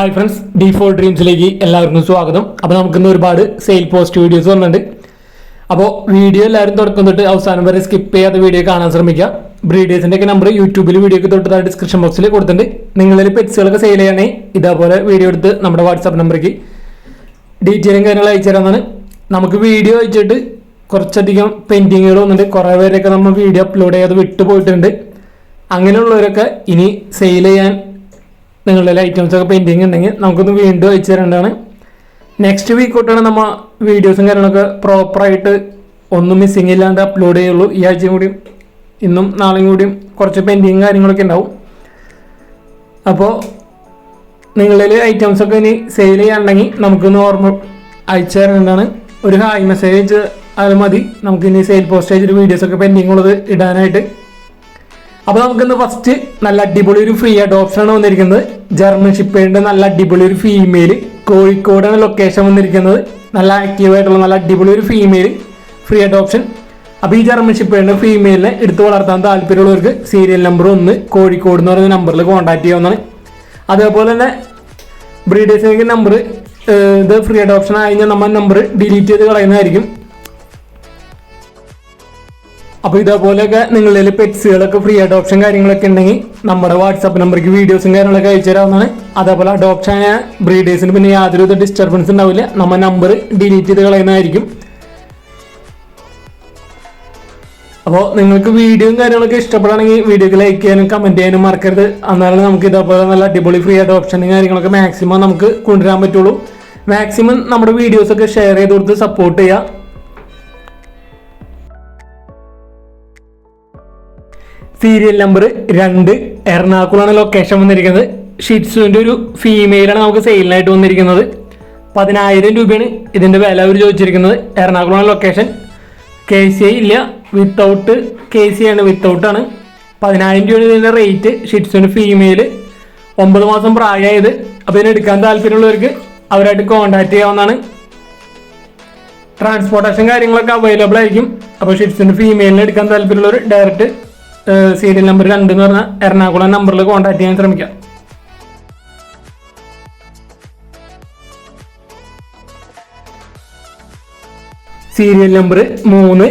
Hi friends D four ഡ്രീംസിലേക്ക് എല്ലാവർക്കും സ്വാഗതം. അപ്പോൾ നമുക്കിന്ന് ഒരുപാട് സെയിൽ പോസ്റ്റ് വീഡിയോസ് വന്നിട്ടുണ്ട്. അപ്പോൾ വീഡിയോ എല്ലാവരും തുടക്കം തൊട്ട് അവസാനം വരെ സ്കിപ്പ് ചെയ്യാത്ത വീഡിയോ കാണാൻ ശ്രമിക്കുക. ബ്രീഡേഴ്സിന്റെ ഒക്കെ നമ്പർ യൂട്യൂബിൽ വീഡിയോ ഒക്കെ തൊട്ട് ഡിസ്ക്രിപ്ഷൻ ബോക്സിൽ കൊടുത്തിട്ടുണ്ട്. നിങ്ങളിൽ പെറ്റ്സുകളൊക്കെ സെയിൽ ചെയ്യണമെങ്കിൽ ഇതേപോലെ വീഡിയോ എടുത്ത് നമ്മുടെ വാട്സാപ്പ് നമ്പറിലേക്ക് ഡീറ്റെയിലും കാര്യങ്ങൾ അയച്ചു തരാമെന്നാണ് നമുക്ക് വീഡിയോ അയച്ചിട്ട് കുറച്ചധികം പെൻഡിങ്ങുകൾ വന്നിട്ട് കുറേ പേരൊക്കെ നമ്മൾ വീഡിയോ അപ്ലോഡ് ചെയ്യാതെ വിട്ടുപോയിട്ടുണ്ട്. അങ്ങനെയുള്ളവരൊക്കെ ഇനി സെയിൽ ചെയ്യാൻ നിങ്ങളുടെ ഐറ്റംസ് ഒക്കെ പെൻഡിങ് ഉണ്ടെങ്കിൽ നമുക്കൊന്ന് വീണ്ടും അയച്ചു തരേണ്ടതാണ്. നെക്സ്റ്റ് വീക്ക് തൊട്ടാണ് നമ്മൾ വീഡിയോസും കാര്യങ്ങളൊക്കെ പ്രോപ്പറായിട്ട് ഒന്നും മിസ്സിങ് ഇല്ലാണ്ട് അപ്ലോഡ് ചെയ്യുള്ളൂ. ഈ ആഴ്ചയും കൂടിയും ഇന്നും നാളെയും കൂടിയും കുറച്ച് പെൻഡിങ് കാര്യങ്ങളൊക്കെ ഉണ്ടാവും. അപ്പോൾ നിങ്ങളിൽ ഐറ്റംസ് ഒക്കെ ഇനി സെയിൽ ചെയ്യാനുണ്ടെങ്കിൽ നമുക്കൊന്ന് ഓർമ്മ അയച്ചു തരേണ്ടതാണ്. ഒരു ഹായ് മെസ്സേജ് അത് മതി. നമുക്ക് ഇനി സെയിൽ പോസ്റ്റ് അയച്ചിട്ട് വീഡിയോസ് ഒക്കെ പെൻഡിങ് ഉള്ളത് ഇടാനായിട്ട്. അപ്പോൾ നമുക്കിന്ന് ഫസ്റ്റ് നല്ല അടിപൊളി ഒരു ഫ്രീ അഡോപ്ഷൻ ആണ് വന്നിരിക്കുന്നത്. ജർമ്മൻ ഷിപ്പേറിന്റെ നല്ല അടിപൊളി ഒരു ഫീമെയിൽ കോഴിക്കോടാണ് ലൊക്കേഷൻ വന്നിരിക്കുന്നത്. നല്ല ആക്റ്റീവ് ആയിട്ടുള്ള നല്ല അടിപൊളി ഒരു ഫീമെയിൽ ഫ്രീ അഡോപ്ഷൻ അപ്പോൾ ഈ ജർമ്മൻ ഷിപ്പേറിന്റെ ഫീമെയിലിനെ എടുത്തു വളർത്താൻ താല്പര്യമുള്ളവർക്ക് സീരിയൽ നമ്പർ ഒന്ന് കോഴിക്കോട് എന്ന് പറയുന്ന നമ്പറിൽ കോൺടാക്ട് ചെയ്യാവുന്നതാണ്. അതേപോലെ തന്നെ ബ്രീഡേഴ്സിലേക്ക് നമ്പർ ഇത് ഫ്രീ അഡോപ്ഷൻ ആയി കഴിഞ്ഞാൽ നമ്മൾ നമ്പർ ഡിലീറ്റ് ചെയ്ത് കളയുന്നതായിരിക്കും. അപ്പോൾ ഇതേപോലെയൊക്കെ നിങ്ങളിൽ പെറ്റ്സുകളൊക്കെ ഫ്രീ അഡോപ്ഷൻ കാര്യങ്ങളൊക്കെ ഉണ്ടെങ്കിൽ നമ്മുടെ വാട്സാപ്പ് നമ്പർക്ക് വീഡിയോസും കാര്യങ്ങളൊക്കെ അയച്ചു തരാവുന്നതാണ്. അതേപോലെ അഡോപ്ഷൻ ആയ ബ്രീഡേഴ്സിന് പിന്നെ യാതൊരു ഡിസ്റ്റർബൻസ് ഉണ്ടാവില്ല. നമ്മൾ നമ്പർ ഡിലീറ്റ് ചെയ്ത് കളയുന്നതായിരിക്കും. അപ്പോൾ നിങ്ങൾക്ക് വീഡിയോയും കാര്യങ്ങളൊക്കെ ഇഷ്ടപ്പെടുകയാണെങ്കിൽ വീഡിയോക്ക് ലൈക്ക് ചെയ്യാനും കമന്റ് ചെയ്യാനും മറക്കരുത്. എന്നാലും നമുക്ക് ഇതേപോലെ നല്ല അടിപൊളി ഫ്രീ ആയിട്ട് ഓപ്ഷനും കാര്യങ്ങളൊക്കെ മാക്സിമം നമുക്ക് കൊണ്ടുവരാൻ പറ്റുള്ളൂ. മാക്സിമം നമ്മുടെ വീഡിയോസൊക്കെ ഷെയർ ചെയ്ത് കൊടുത്ത് സപ്പോർട്ട് ചെയ്യുക. സീരിയൽ നമ്പർ രണ്ട്. എറണാകുളമാണ് ലൊക്കേഷൻ വന്നിരിക്കുന്നത്. ഷിറ്റ്സുവിന്റെ ഒരു ഫീമെയിലാണ് നമുക്ക് സെയിലിനായിട്ട് വന്നിരിക്കുന്നത്. പതിനായിരം രൂപയാണ് ഇതിന്റെ വില അവർ ചോദിച്ചിരിക്കുന്നത്. എറണാകുളമാണ് ലൊക്കേഷൻ കെ സി ഐ ഇല്ല വിത്തൗട്ട് കെ സി ആണ്. വിത്തൗട്ടാണ് പതിനായിരം രൂപയാണ് ഇതിന്റെ റേറ്റ് ഷിറ്റ്സുവിന്റെ ഫീമെയിൽ ഒമ്പത് മാസം പ്രായമായത്. അപ്പോൾ ഇതിനെടുക്കാൻ താല്പര്യമുള്ളവർക്ക് അവരായിട്ട് കോൺടാക്ട് ചെയ്യാവുന്നതാണ്. ട്രാൻസ്പോർട്ടേഷൻ കാര്യങ്ങളൊക്കെ അവൈലബിൾ ആയിരിക്കും. അപ്പോൾ ഷിറ്റ്സിന്റെ ഫീമെയിലിന് എടുക്കാൻ താല്പര്യമുള്ളവർ ഡയറക്റ്റ് സീരിയൽ നമ്പർ രണ്ട് എന്ന് പറഞ്ഞാൽ എറണാകുളം നമ്പറിൽ കോൺടാക്ട് ചെയ്യാൻ ശ്രമിക്കാം. സീരിയൽ നമ്പർ മൂന്ന്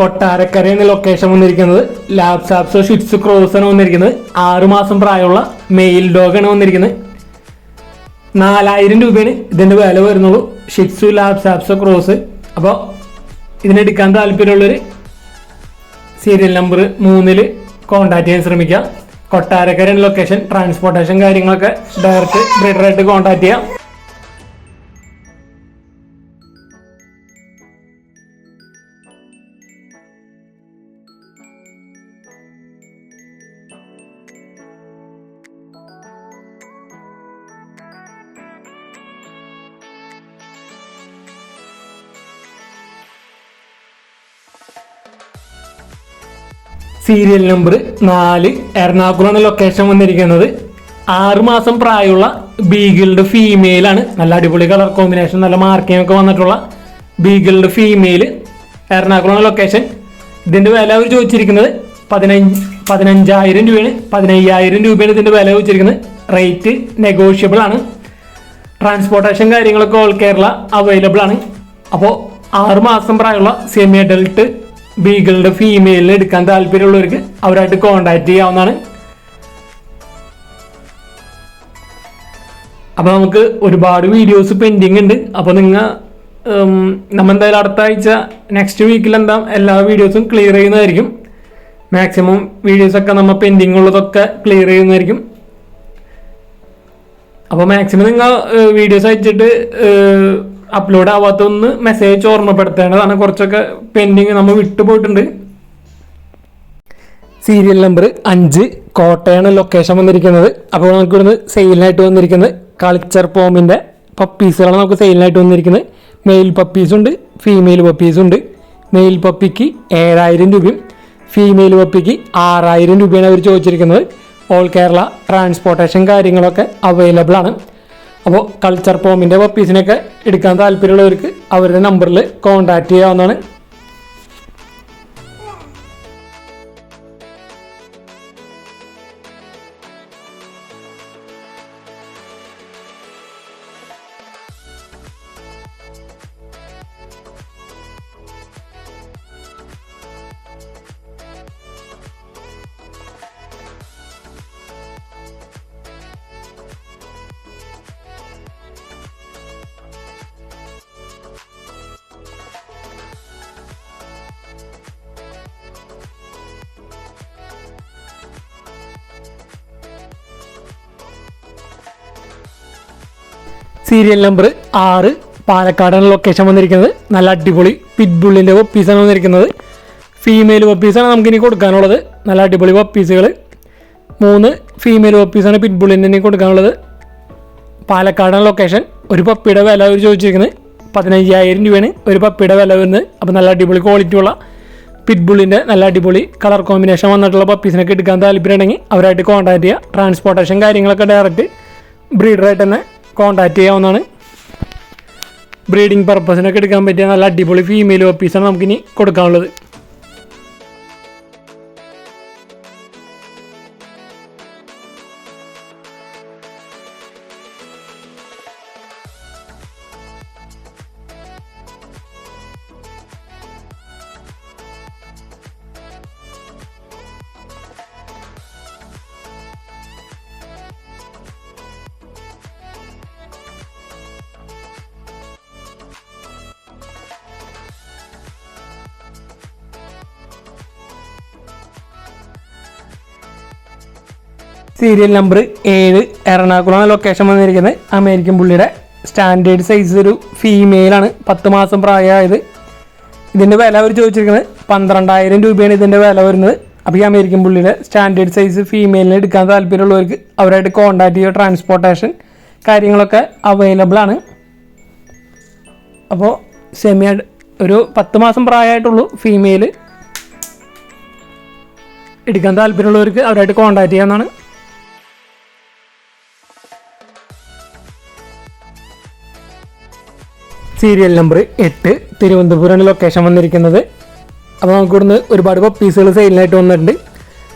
കൊട്ടാരക്കര എന്ന ലൊക്കേഷൻ വന്നിരിക്കുന്നത്. ലാബ് സാപ്സോ ഷിറ്റ്സ് ക്രോസ് ആണ് വന്നിരിക്കുന്നത്. ആറുമാസം പ്രായമുള്ള മെയിൽ ഡോഗാണ് വന്നിരിക്കുന്നത്. നാലായിരം രൂപയാണ് ഇതിന്റെ വില വരുന്നുള്ളൂ. ഷിറ്റ്സു ലാബ് സാപ്സോ ക്രോസ് അപ്പോൾ ഇതിനെടുക്കാൻ താല്പര്യമുള്ളവർ സീരിയൽ നമ്പർ മൂന്നിൽ കോൺടാക്ട് ചെയ്യാൻ ശ്രമിക്കുക കൊട്ടാരക്കരൻ ലൊക്കേഷൻ ട്രാൻസ്പോർട്ടേഷൻ കാര്യങ്ങളൊക്കെ ഡയറക്റ്റ് ബ്രീഡറായിട്ട് കോൺടാക്ട് ചെയ്യാം. സീരിയൽ നമ്പർ നാല്. എറണാകുളമാണ് ലൊക്കേഷൻ വന്നിരിക്കുന്നത്. ആറ് മാസം പ്രായമുള്ള ബീഗിളുടെ ഫീമെയിലാണ് നല്ല അടിപൊളി കളർ കോമ്പിനേഷൻ നല്ല മാർക്കിംഗ് ഒക്കെ വന്നിട്ടുള്ള ബീഗിളുടെ ഫീമെയിൽ എറണാകുളം ലൊക്കേഷൻ ഇതിന്റെ വില അവർ ചോദിച്ചിരിക്കുന്നത് പതിനഞ്ച് പതിനഞ്ചായിരം രൂപയാണ്. പതിനയ്യായിരം രൂപയാണ് ഇതിന്റെ വില ചോദിച്ചിരിക്കുന്നത്. റേറ്റ് നെഗോഷ്യബിൾ ആണ്. ട്രാൻസ്പോർട്ടേഷൻ കാര്യങ്ങളൊക്കെ ഓൾ കേരള അവൈലബിൾ ആണ്. അപ്പോൾ ആറ് മാസം പ്രായമുള്ള സെമി അഡൽട്ട് ബീഗിളുടെ ഫീമെയിലിന് എടുക്കാൻ താല്പര്യമുള്ളവർക്ക് അവരായിട്ട് കോണ്ടാക്ട് ചെയ്യാവുന്നതാണ്. അപ്പോൾ നമുക്ക് ഒരുപാട് വീഡിയോസ് പെൻഡിങ് ഉണ്ട്. അപ്പോൾ നിങ്ങൾ നമ്മൾ എന്തായാലും അടുത്ത ആഴ്ച നെക്സ്റ്റ് വീക്കിൽ എന്താ എല്ലാ വീഡിയോസും ക്ലിയർ ചെയ്യുന്നതായിരിക്കും. മാക്സിമം വീഡിയോസൊക്കെ നമ്മൾ പെൻഡിങ് ഉള്ളതൊക്കെ ക്ലിയർ ചെയ്യുന്നതായിരിക്കും. അപ്പോൾ മാക്സിമം നിങ്ങൾ വീഡിയോസ് അയച്ചിട്ട് അപ്ലോഡ് ആവാത്തൊന്ന് മെസ്സേജ് ഓർമ്മപ്പെടുത്തേണ്ടതാണ് കുറച്ചൊക്കെ പെൻഡിങ് നമ്മൾ വിട്ടുപോയിട്ടുണ്ട് സീരിയൽ നമ്പർ അഞ്ച് കോട്ടയാണ് ലൊക്കേഷൻ വന്നിരിക്കുന്നത്. അപ്പോൾ നമുക്ക് ഇവിടുന്ന് സെയിലിനായിട്ട് വന്നിരിക്കുന്നത് കൾച്ചർ പോമിന്റെ പപ്പീസുകളാണ് നമുക്ക് സെയിലിനായിട്ട് വന്നിരിക്കുന്നത്. മെയിൽ പപ്പീസുണ്ട് ഫീമെയിൽ പപ്പീസുണ്ട് മെയിൽ പപ്പിക്ക് ഏഴായിരം രൂപയും ഫീമെയിൽ പപ്പിക്ക് ആറായിരം രൂപയാണ് അവർ ചോദിച്ചിരിക്കുന്നത്. ഓൾ കേരള ട്രാൻസ്പോർട്ടേഷൻ കാര്യങ്ങളൊക്കെ അവൈലബിൾ ആണ്. അപ്പോൾ കൾച്ചർ പോമിന്റെ പപ്പീസിനൊക്കെ എടുക്കാൻ താല്പര്യമുള്ളവർക്ക് അവരുടെ നമ്പറിൽ കോൺടാക്ട് ചെയ്യാവുന്നതാണ്. സീരിയൽ നമ്പർ ആറ് പാലക്കാടാണ് ലൊക്കേഷൻ വന്നിരിക്കുന്നത്. നല്ല അടിപൊളി പിറ്റ്ബുള്ളിന്റെ പപ്പീസാണ് വന്നിരിക്കുന്നത്. ഫീമെയിൽ ഒപ്പീസാണ് നമുക്ക് ഇനി കൊടുക്കാനുള്ളത്. നല്ല അടിപൊളി പപ്പീസുകൾ മൂന്ന് ഫീമെയിൽ പപ്പീസാണ് പിറ്റ്ബുള്ളിന്റെ ഇനി കൊടുക്കാനുള്ളത്. പാലക്കാടാണ് ലൊക്കേഷൻ ഒരു പപ്പിയുടെ വില അവർ ചോദിച്ചിരിക്കുന്നത്. പതിനയ്യായിരം രൂപയാണ് ഒരു പപ്പിയുടെ വില വരുന്നത്. അപ്പോൾ നല്ല അടിപൊളി ക്വാളിറ്റി ഉള്ള പിറ്റ്ബുള്ളിന്റെ നല്ല അടിപൊളി കളർ കോമ്പിനേഷൻ വന്നിട്ടുള്ള പപ്പീസിനൊക്കെ എടുക്കാൻ താല്പര്യമുണ്ടെങ്കിൽ അവരായിട്ട് കോൺടാക്ട് ചെയ്യുക. ട്രാൻസ്പോർട്ടേഷൻ കാര്യങ്ങളൊക്കെ ഡയറക്റ്റ് ബ്രീഡറായിട്ട് തന്നെ കോൺടാക്ട് ചെയ്യാവുന്നതാണ്. ബ്രീഡിംഗ് പർപ്പസിനൊക്കെ എടുക്കാൻ പറ്റിയ നല്ല അടിപൊളി ഫീമെയിൽ ഓപ്പീസാണ് നമുക്കിനി കൊടുക്കാനുള്ളത്. സീരിയൽ നമ്പർ ഏഴ് എറണാകുളമാണ് ലൊക്കേഷൻ വന്നിരിക്കുന്നത്. അമേരിക്കൻ പുള്ളിയുടെ സ്റ്റാൻഡേർഡ് സൈസ് ഒരു ഫീമെയിലാണ് പത്ത് മാസം പ്രായമായത്. ഇതിന്റെ വില അവർ ചോദിച്ചിരിക്കുന്നത് പന്ത്രണ്ടായിരം രൂപയാണ് ഇതിന്റെ വില വരുന്നത്. അപ്പോൾ ഈ അമേരിക്കൻ പുള്ളിയുടെ സ്റ്റാൻഡേർഡ് സൈസ് ഫീമെയിലിന് എടുക്കാൻ താല്പര്യമുള്ളവർക്ക് അവരായിട്ട് കോൺടാക്ട് ചെയ്യുക ട്രാൻസ്പോർട്ടേഷൻ കാര്യങ്ങളൊക്കെ അവൈലബിൾ ആണ്. അപ്പോൾ സെമി ഒരു പത്ത് മാസം പ്രായമായിട്ടുള്ളൂ ഫീമെയിൽ എടുക്കാൻ താല്പര്യമുള്ളവർക്ക് അവരായിട്ട് കോൺടാക്ട് ചെയ്യാവുന്നതാണ്. സീരിയൽ നമ്പർ എട്ട് തിരുവനന്തപുരം ലൊക്കേഷൻ വന്നിരിക്കുന്നത്. അപ്പോൾ നമുക്ക് ഇവിടുന്ന് ഒരുപാട് പപ്പീസുകൾ സെയിലിനായിട്ട് വന്നിട്ടുണ്ട്.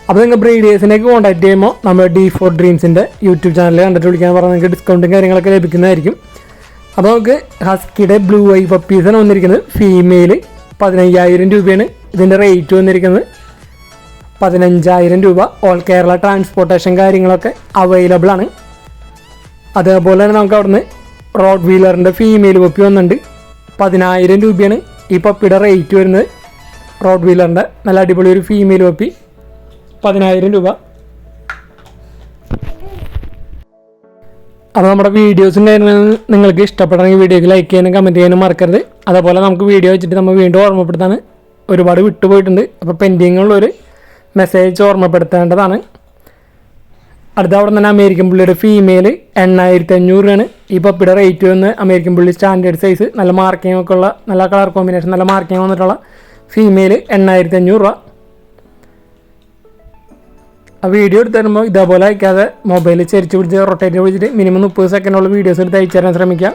അപ്പോൾ നിങ്ങൾ ബ്രീഡിയേഴ്സിനേക്ക് കോൺടാക്ട് ചെയ്യുമ്പോൾ നമ്മുടെ ഡി ഫോർ ഡ്രീംസിന്റെ യൂട്യൂബ് ചാനൽ കണ്ടിട്ട് വിളിക്കാൻ പറഞ്ഞാൽ നിങ്ങൾക്ക് ഡിസ്കൗണ്ടും കാര്യങ്ങളൊക്കെ ലഭിക്കുന്നതായിരിക്കും. അപ്പോൾ നമുക്ക് ഹസ്കിയുടെ ബ്ലൂ ഐ പപ്പീസാണ് വന്നിരിക്കുന്നത്. ഫീമെയിൽ പതിനയ്യായിരം രൂപയാണ് ഇതിന്റെ റേറ്റ് വന്നിരിക്കുന്നത്. പതിനഞ്ചായിരം രൂപ ഓൾ കേരള ട്രാൻസ്പോർട്ടേഷൻ കാര്യങ്ങളൊക്കെ അവൈലബിൾ ആണ്. അതേപോലെ തന്നെ നമുക്ക് അവിടുന്ന് റോഡ് വീലറിന്റെ ഫീമെയിൽ പപ്പി വന്നിട്ടുണ്ട്. പതിനായിരം രൂപയാണ് ഈ പപ്പിയുടെ റേറ്റ് വരുന്നത്. റോഡ് വീലറിന്റെ നല്ല അടിപൊളി ഒരു ഫീമെയിൽ പപ്പി പതിനായിരം രൂപ. അപ്പോൾ നമ്മുടെ വീഡിയോസ് കാര്യങ്ങളും നിങ്ങൾക്ക് ഇഷ്ടപ്പെടണമെങ്കിൽ വീഡിയോക്ക് ലൈക്ക് ചെയ്യാനും കമന്റ് ചെയ്യാനും മറക്കരുത്. അതേപോലെ നമുക്ക് വീഡിയോ വെച്ചിട്ട് നമ്മൾ വീണ്ടും ഓർമ്മപ്പെടുത്താൻ ഒരുപാട് വിട്ടുപോയിട്ടുണ്ട്. അപ്പോൾ പെൻഡിങ്ങുള്ളൊരു മെസ്സേജ് ഓർമ്മപ്പെടുത്തേണ്ടതാണ്. അടുത്ത അവിടെ തന്നെ അമേരിക്കൻ പുള്ളിയുടെ ഫീമെയിൽ എണ്ണായിരത്തി അഞ്ഞൂറ് രൂപയാണ് ഈ പപ്പിയുടെ റേറ്റ് വന്ന് അമേരിക്കൻ പുള്ളി സ്റ്റാൻഡേർഡ് സൈസ് നല്ല മാർക്കിംഗ് ഒക്കെ ഉള്ള നല്ല കളർ കോമ്പിനേഷൻ നല്ല മാർക്കിംഗ് വന്നിട്ടുള്ള ഫീമെയിൽ എണ്ണായിരത്തി അഞ്ഞൂറ് രൂപ. ആ വീഡിയോ എടുത്ത് തരുമ്പോൾ ഇതേപോലെ അയക്കാതെ മൊബൈലിൽ ചെരിച്ച് പിടിച്ച് റൊട്ടേറ്റ് പിടിച്ചിട്ട് മിനിമം മുപ്പത് സെക്കൻഡുള്ള വീഡിയോസ് എടുത്ത് അയച്ചു തരാൻ ശ്രമിക്കുക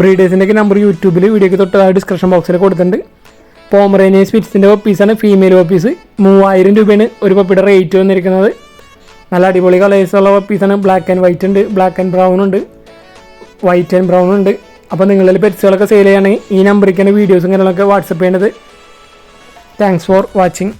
ബ്രീഡേഴ്സിന്റെയൊക്കെ നമ്പർ യൂട്യൂബിൽ വീഡിയോക്ക് തൊട്ട് ഡിസ്ക്രിപ്ഷൻ ബോക്സിൽ കൊടുത്തിട്ടുണ്ട്. പോമറേനിയ സ്പിറ്റ്സിന്റെ പപ്പീസാണ് ഫീമെയിൽ പപ്പീസ് മൂവായിരം രൂപയാണ് ഒരു പപ്പിയുടെ റേറ്റ് വന്നിരിക്കുന്നത്. നല്ല അടിപൊളി കളേഴ്സുള്ള പപ്പീസാണ് ബ്ലാക്ക് ആൻഡ് വൈറ്റ് ഉണ്ട്. ബ്ലാക്ക് ആൻഡ് ബ്രൗൺ ഉണ്ട്. വൈറ്റ് ആൻഡ് ബ്രൗൺ ഉണ്ട്. അപ്പോൾ നിങ്ങളിൽ പെറ്റ്സുകളൊക്കെ സെയിൽ ചെയ്യുകയാണെങ്കിൽ ഈ നമ്പറിലേക്കാണ് വീഡിയോസും കാര്യങ്ങളൊക്കെ വാട്സപ്പ് ചെയ്യേണ്ടത് താങ്ക്സ് ഫോർ വാച്ചിങ്